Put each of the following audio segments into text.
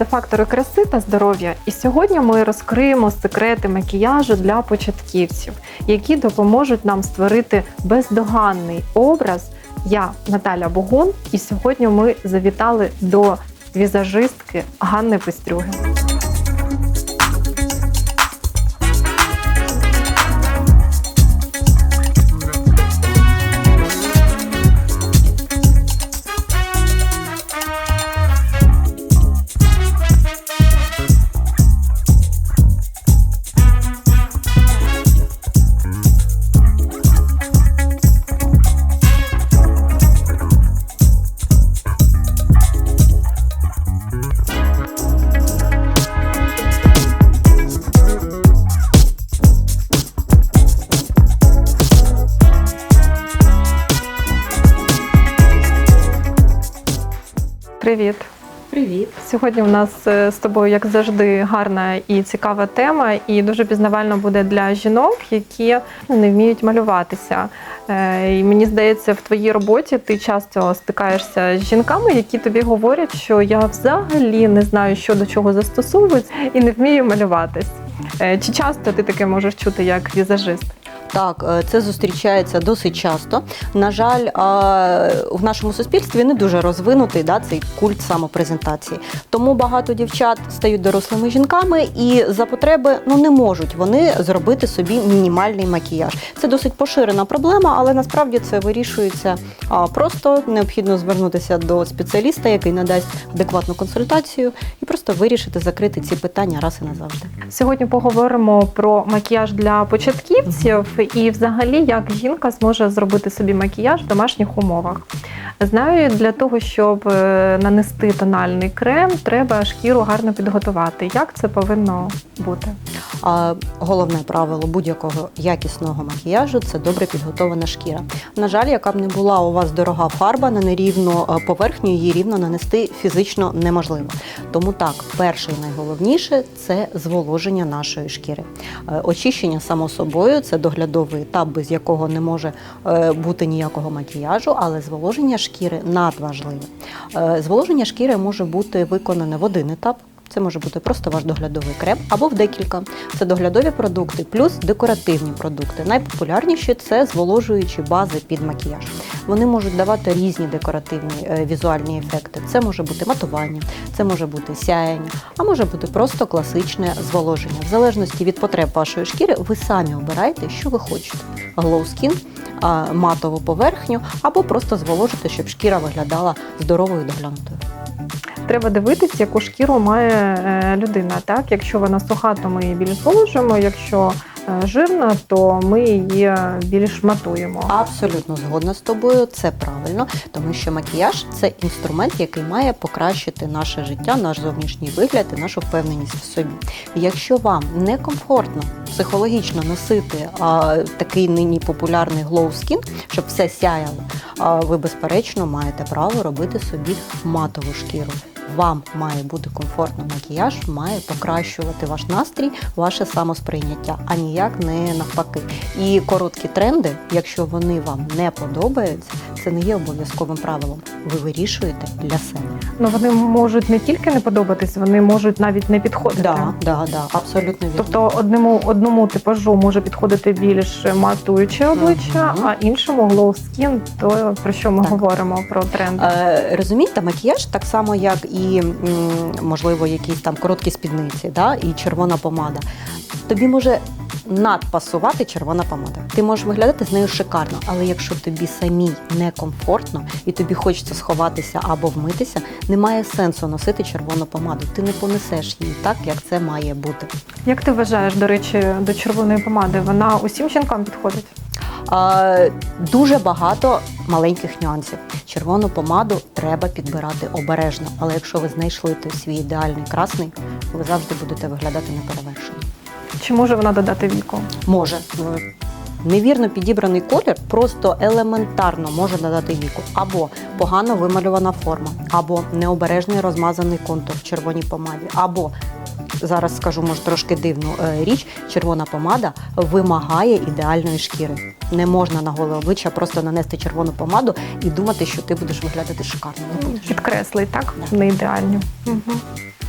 Це фактори краси та здоров'я. І сьогодні ми розкриємо секрети макіяжу для початківців, які допоможуть нам створити бездоганний образ. Я Наталя Богун, і сьогодні ми завітали до візажистки Ганни Пестрюги. Привіт! Привіт. Сьогодні у нас е, з тобою, як завжди, гарна і цікава тема, і дуже пізнавально буде для жінок, які ну, не вміють малюватися. Е, І мені здається, в твоїй роботі ти часто стикаєшся з жінками, які тобі говорять, що я взагалі не знаю, що до чого застосовують, і не вмію малюватись. Е, Чи часто ти таке можеш чути як візажист? Так, е, це зустрічається досить часто. На жаль, в нашому суспільстві не дуже розвинутий да, цей культ самопрезентації. Тому багато дівчат стають дорослими жінками і за потреби ну не можуть вони зробити собі мінімальний макіяж. Це досить поширена проблема, але насправді це вирішується просто необхідно звернутися до спеціаліста, який надасть адекватну консультацію, і просто вирішити закрити ці питання раз і назавжди. Сьогодні поговоримо про макіяж для початківців і, взагалі, як жінка зможе зробити собі макіяж в домашніх умовах. Знаю, для того, щоб е, нанести тональний крем, треба шкіру гарно підготувати. Як це повинно бути? А головне правило будь-якого якісного макіяжу це добре підготована шкіра. На жаль, яка б не була у вас дорога фарба, на нерівну е, поверхню її рівно нанести фізично неможливо. Тому так, перше і найголовніше це зволоження нашої шкіри. Е, Очищення само собою це доглядовий етап, без якого не може е, бути ніякого макіяжу, але зволоження шкіри надважливе. Е, Зволоження шкіри може бути виконане в один етап. Це може бути просто ваш доглядовий крем або в декілька. Це доглядові продукти плюс декоративні продукти. Найпопулярніші це зволожуючі бази під макіяж. Вони можуть давати різні декоративні е, візуальні ефекти. Це може бути матування, це може бути сяяння, а може бути просто класичне зволоження. В залежності від потреб вашої шкіри, ви самі обираєте, що ви хочете: Glow Skin, матову поверхню або просто зволожити, щоб шкіра виглядала здоровою і доглянутою. Треба дивитись, яку шкіру має е, людина. Так, якщо вона суха, то ми її більш положимо. Якщо жирна, то ми її більш матуємо. Абсолютно згодна з тобою, це правильно, тому що макіяж це інструмент, який має покращити наше життя, наш зовнішній вигляд і нашу впевненість в собі. Якщо вам некомфортно психологічно носити а, такий нині популярний glow skin, щоб все сяяло, а, ви безперечно маєте право робити собі матову шкіру. Вам має бути комфортно макіяж, має покращувати ваш настрій, ваше самосприйняття, а ніяк не навпаки. І короткі тренди, якщо вони вам не подобаються, це не є обов'язковим правилом. Ви вирішуєте для себе. Ну вони можуть не тільки не подобатись, вони можуть навіть не підходити. Да, да, да, абсолютно вірно. Тобто одному одному типажу може підходити більш матуюче обличчя, Мгм. а іншому glow skin, то про що ми Так. говоримо про тренди. Е, розумієте, макіяж так само, як і м, можливо якісь там короткі спідниці, да, і червона помада. Тобі може надпасувати червона помада. Ти можеш виглядати з нею шикарно, але якщо тобі самій некомфортно і тобі хочеться сховатися або вмитися, немає сенсу носити червону помаду. Ти не понесеш її так, як це має бути. Як ти вважаєш, до речі, до червоної помади? Вона усім жінкам підходить? Дуже багато маленьких нюансів. Червону помаду треба підбирати обережно, але якщо ви знайшли той свій ідеальний красний, ви завжди будете виглядати неперевершено. Чи може вона додати віку? Може, Невірно підібраний колір просто елементарно може надати віку, або погано вималювана форма, або необережний розмазаний контур в червоній помаді, або зараз скажу, може трошки дивну е, річ, червона помада вимагає ідеальної шкіри. Не можна на голе обличчя просто нанести червону помаду і думати, що ти будеш виглядати шикарно. Не. Підкреслий, так? Да. Не ідеальні. Угу.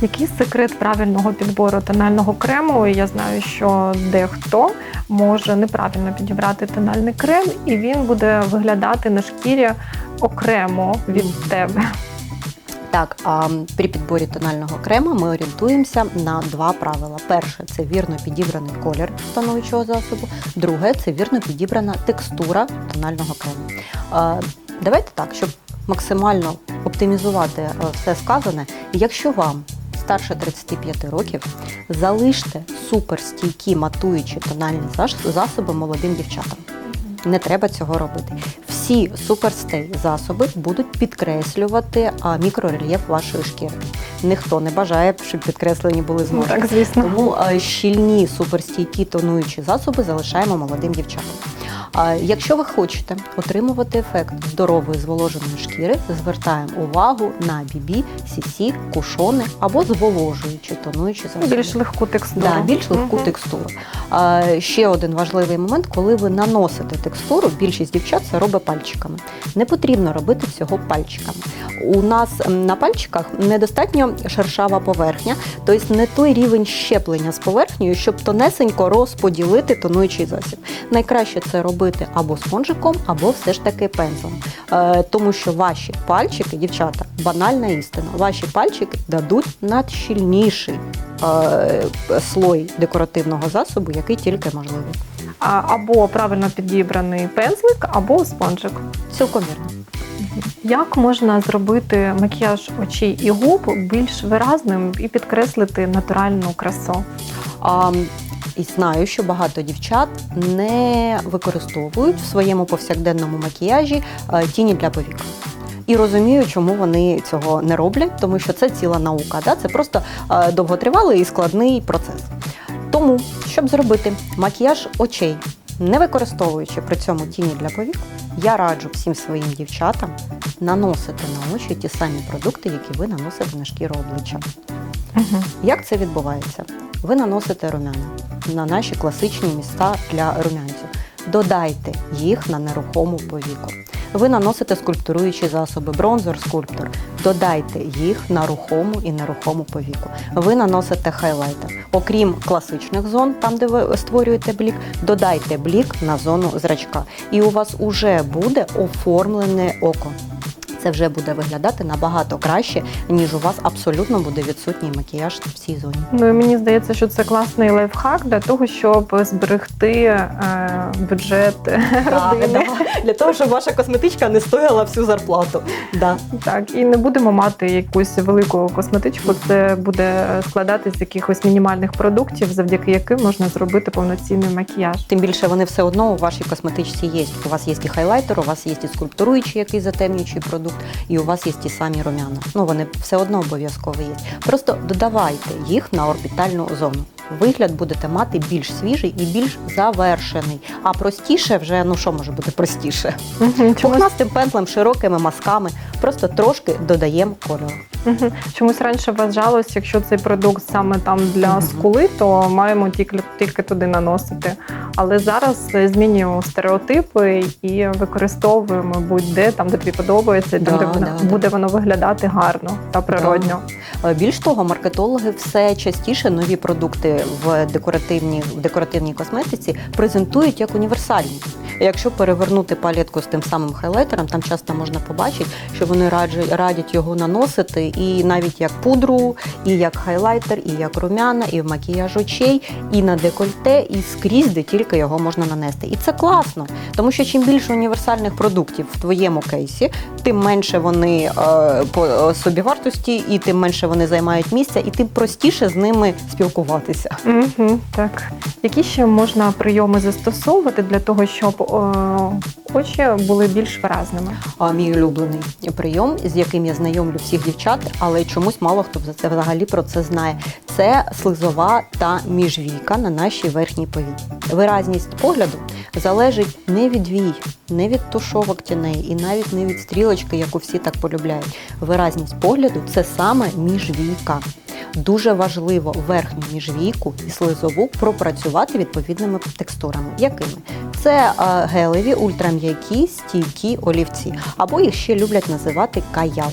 Який секрет правильного підбору тонального крему? Я знаю, що дехто може неправильно підібрати тональний крем, і він буде виглядати на шкірі окремо від тебе. Так, при підборі тонального крема ми орієнтуємося на два правила. Перше це вірно підібраний колір тонуючого засобу. Друге це вірно підібрана текстура тонального крему. Давайте так, щоб максимально оптимізувати е, все сказане, якщо вам старше 35 років, залиште суперстійкі матуючі тональні засоби молодим дівчатам. Не треба цього робити. Всі суперстей засоби будуть підкреслювати мікрорельєф вашої шкіри. Ніхто не бажає, щоб підкреслені були Ну, так, звісно. Тому щільні суперстійкі тонуючі засоби залишаємо молодим дівчатам. А якщо ви хочете отримувати ефект здорової зволоженої шкіри, звертаємо увагу на бібі, сісі, кушони або зволожуючі тонуючі засоби. Більш легку текстуру. Да, більш легку Мгм. текстуру. А, ще один важливий момент, коли ви наносите текстуру, більшість дівчат це робить пальчиками. Не потрібно робити всього пальчиками. У нас на пальчиках недостатньо шершава поверхня, тобто не той рівень щеплення з поверхнею, щоб тонесенько розподілити тонуючий засіб. Найкраще це робити або спонжиком, або все ж таки пензлем. Е, тому що ваші пальчики, дівчата, банальна істина, ваші пальчики дадуть надщільніший е, слой декоративного засобу, який тільки можливий. Або правильно підібраний пензлик, або спонжик. Цілком вірно. Як можна зробити макіяж очей і губ більш виразним і підкреслити натуральну красу? А, і знаю, що багато дівчат не використовують в своєму повсякденному макіяжі е, тіні для повік. І розумію, чому вони цього не роблять, тому що це ціла наука. Да? Це просто е, довготривалий і складний процес. Тому, щоб зробити макіяж очей, не використовуючи при цьому тіні для повік, я раджу всім своїм дівчатам наносити на очі ті самі продукти, які ви наносите на шкіру обличчя. Угу. Як це відбувається? Ви наносите румяна на наші класичні міста для румянців. Додайте їх на нерухому повіку. Ви наносите скульптуруючі засоби, бронзер, скульптор. Додайте їх на рухому і нерухому повіку. Ви наносите хайлайтер. Окрім класичних зон, там де ви створюєте блік, додайте блік на зону зрачка. І у вас уже буде оформлене око. Це вже буде виглядати набагато краще, ніж у вас абсолютно буде відсутній макіяж в цій зоні. Ну і мені здається, що це класний лайфхак для того, щоб зберегти е, бюджет родини. Для того, щоб ваша косметичка не стояла всю зарплату. Да. Так, і не будемо мати якусь велику косметичку. Це буде складатися з якихось мінімальних продуктів, завдяки яким можна зробити повноцінний макіяж. Тим більше вони все одно у вашій косметичці є. У вас є і хайлайтер, у вас є і скульптуруючий якийсь затемнюючий продукт, і у вас є ті самі румяна. Ну вони все одно обов'язково є. Просто додавайте їх на орбітальну зону. Вигляд будете мати більш свіжий і більш завершений. А простіше вже ну що може бути простіше? Пухнастим пензлем, широкими мазками, просто трошки додаємо кольору. Чомусь раніше вважалось, якщо цей продукт саме там для скули, то маємо тільки, тільки туди наносити. Але зараз змінюємо стереотипи і використовуємо будь-де там, де тобі подобається, там, Да, де воно, да, да. буде воно виглядати гарно та природньо. Е, Більш того, маркетологи все частіше нові продукти в декоративній, в декоративній косметиці презентують як універсальні. Якщо перевернути палетку з тим самим хайлайтером, там часто можна побачити, що вони раджать, радять його наносити і навіть як пудру, і як хайлайтер, і як румяна, і в макіяж очей, і на декольте, і скрізь, де тільки його можна нанести. І це класно, тому що чим більше універсальних продуктів в твоєму кейсі, тим менше вони е, по е, собівартості, і тим менше вони займають місця, і тим простіше з ними спілкуватися. Угу, так. Які ще можна прийоми застосовувати для того, щоб очі були більш виразними. А, Мій улюблений прийом, з яким я знайомлю всіх дівчат, але чомусь мало хто за це взагалі про це знає. Це слизова та міжвійка на нашій верхній повіці. Виразність погляду залежить не від вій, не від тушовок тіней і навіть не від стрілочки, яку всі так полюбляють. Виразність погляду це саме міжвійка. Дуже важливо верхню міжвійку і слизову пропрацювати відповідними текстурами. Якими? Це е, гелеві, ультрам'які, стійкі олівці, або їх ще люблять називати каял.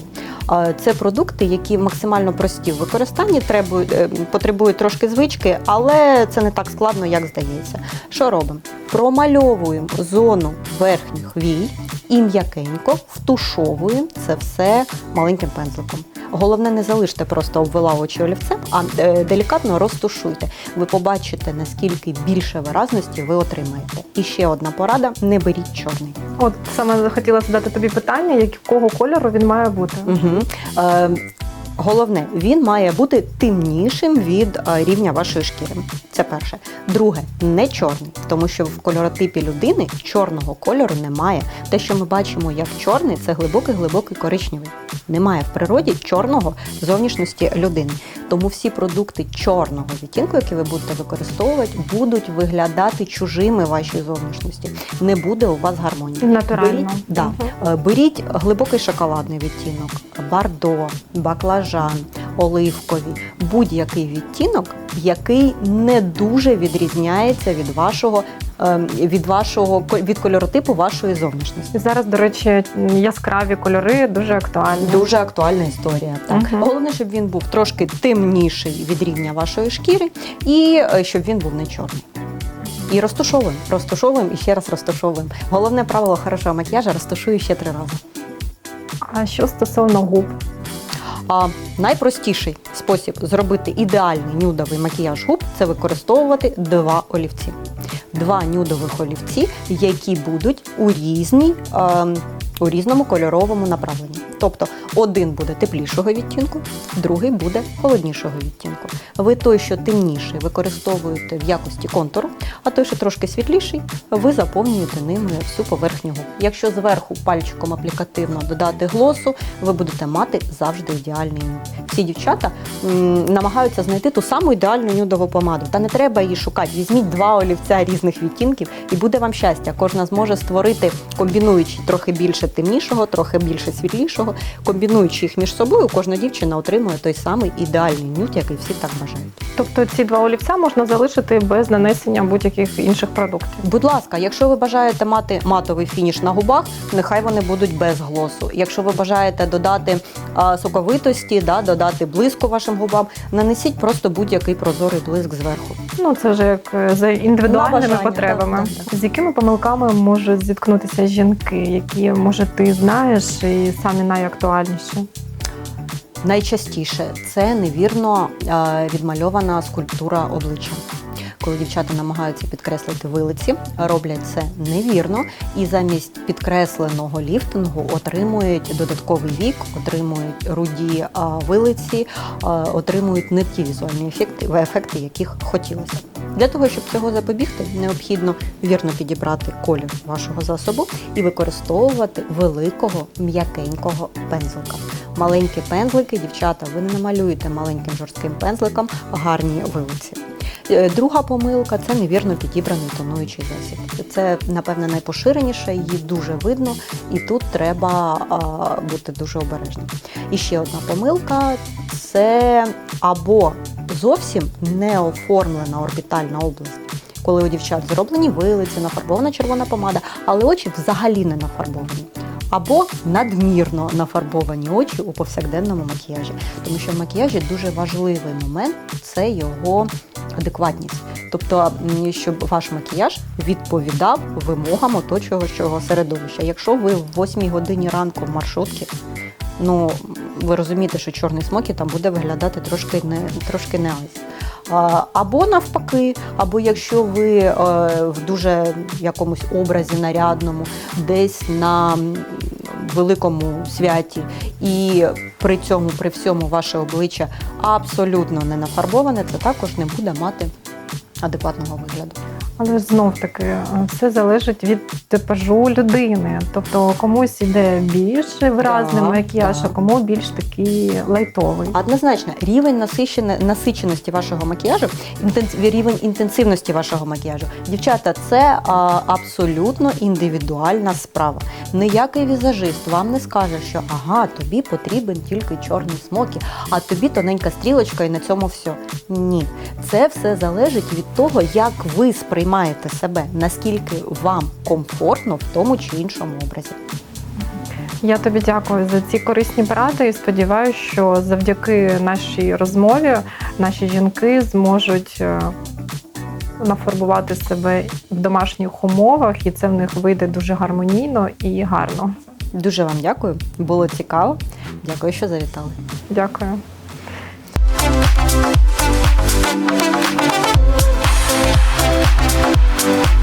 Е, Це продукти, які максимально прості в використанні, е, потребують трошки звички, але це не так складно, як здається. Що робимо? Промальовуємо зону верхніх вій і м'якенько втушовуємо це все маленьким пензликом. Головне, не залиште просто обвела очі олівцем, а е, делікатно розтушуйте. Ви побачите, наскільки більше виразності ви отримаєте. І ще одна порада: не беріть чорний. От саме хотіла задати тобі питання, якого кольору він має бути. Угу. Е, головне, він має бути темнішим від е, рівня вашої шкіри. Це перше. Друге, не чорний, тому що в кольоротипі людини чорного кольору немає. Те, що ми бачимо як чорний, це глибокий глибокий коричневий. Немає в природі чорного зовнішності людини. Тому всі продукти чорного відтінку, які ви будете використовувати, будуть виглядати чужими вашій зовнішності. Не буде у вас гармонії. Натурально. Беріть, да. Е, Беріть глибокий шоколадний відтінок, бардо, баклажан, оливковий, будь-який відтінок, який не дуже відрізняється від вашого, від вашого від кольоротипу вашої зовнішності. Зараз, до речі, яскраві кольори дуже актуальні. Дуже актуальна історія. Так Мгм. головне, щоб він був трошки темніший від рівня вашої шкіри, і е, щоб він був не чорний. І розташовуємо, розташовуємо і ще раз розташовуємо. Головне правило хорошого макіяжу розташую ще три рази. А що стосовно губ? А найпростіший спосіб зробити ідеальний нюдовий макіяж губ це використовувати два олівці. Два нюдових олівці, які будуть у різній. ем, у різному кольоровому направленні. Тобто один буде теплішого відтінку, другий буде холоднішого відтінку. Ви той, що темніший, використовуєте в якості контуру, а той, що трошки світліший, ви заповнюєте ними всю поверхню губ. Якщо зверху пальчиком аплікативно додати глосу, ви будете мати завжди ідеальний нюд. Всі дівчата м, намагаються знайти ту саму ідеальну нюдову помаду. Та не треба її шукати. Візьміть два олівця різних відтінків, і буде вам щастя. Кожна зможе створити, комбінуючи трохи більше темнішого, трохи більше світлішого, комбінуючи їх між собою, кожна дівчина отримує той самий ідеальний нюд, який всі так бажають. Тобто ці два олівця можна залишити без нанесення будь-яких інших продуктів. Будь ласка, якщо ви бажаєте мати матовий фініш на губах, нехай вони будуть без глосу. Якщо ви бажаєте додати а, соковитості, да, додати блиску вашим губам, нанесіть просто будь-який прозорий блиск зверху. Ну це вже як е, за індивідуальними бажання, потребами. так, так, З якими помилками можуть зіткнутися жінки, які може ти знаєш і самі найактуальніші? Найчастіше це невірно е, відмальована скульптура обличчя. Коли дівчата намагаються підкреслити вилиці, роблять це невірно і замість підкресленого ліфтингу отримують додатковий вік, отримують руді вилиці, отримують не ті візуальні ефекти, яких хотілося. Для того, щоб цього запобігти, необхідно вірно підібрати колір вашого засобу і використовувати великого м'якенького пензлика. Маленькі пензлики, дівчата, ви не намалюєте маленьким жорстким пензликом гарні вилиці. Е, Друга помилка це невірно підібраний тонуючий засіб. Це, напевне, найпоширеніше, її дуже видно, і тут треба бути дуже обережним. І ще одна помилка це або зовсім не оформлена орбітальна область. Коли у дівчат зроблені вилиці, нафарбована червона помада, але очі взагалі не нафарбовані. Або надмірно нафарбовані очі у повсякденному макіяжі. Тому що в макіяжі дуже важливий момент це його адекватність. Тобто, щоб ваш макіяж відповідав вимогам оточуючого середовища. Якщо ви в 8 годині ранку в маршрутці, ну ви розумієте, що чорний смокі там буде виглядати трошки не трошки не айс. Або навпаки, або якщо ви е, в дуже якомусь образі нарядному, десь на великому святі, і при цьому, при всьому, ваше обличчя абсолютно не нафарбоване, це також не буде мати адекватного вигляду. Але ж знов таки все залежить від типажу людини. Тобто комусь іде більш виразний Да, макіяж, да. а кому більш такий лайтовий. Однозначно, рівень насичене- насиченості вашого макіяжу, інтенс- рівень інтенсивності вашого макіяжу. Дівчата, це а, абсолютно індивідуальна справа. Ніякий візажист вам не скаже, що ага, тобі потрібен тільки чорний смокі, а тобі тоненька стрілочка і на цьому все. Ні, це все залежить від того, як ви сприймаєте себе, наскільки вам комфортно в тому чи іншому образі. Я тобі дякую за ці корисні поради і сподіваюся, що завдяки нашій розмові наші жінки зможуть е, нафарбувати себе в домашніх умовах, і це в них вийде дуже гармонійно і гарно. Дуже вам дякую, було цікаво. Дякую, що завітали. Дякую. Thank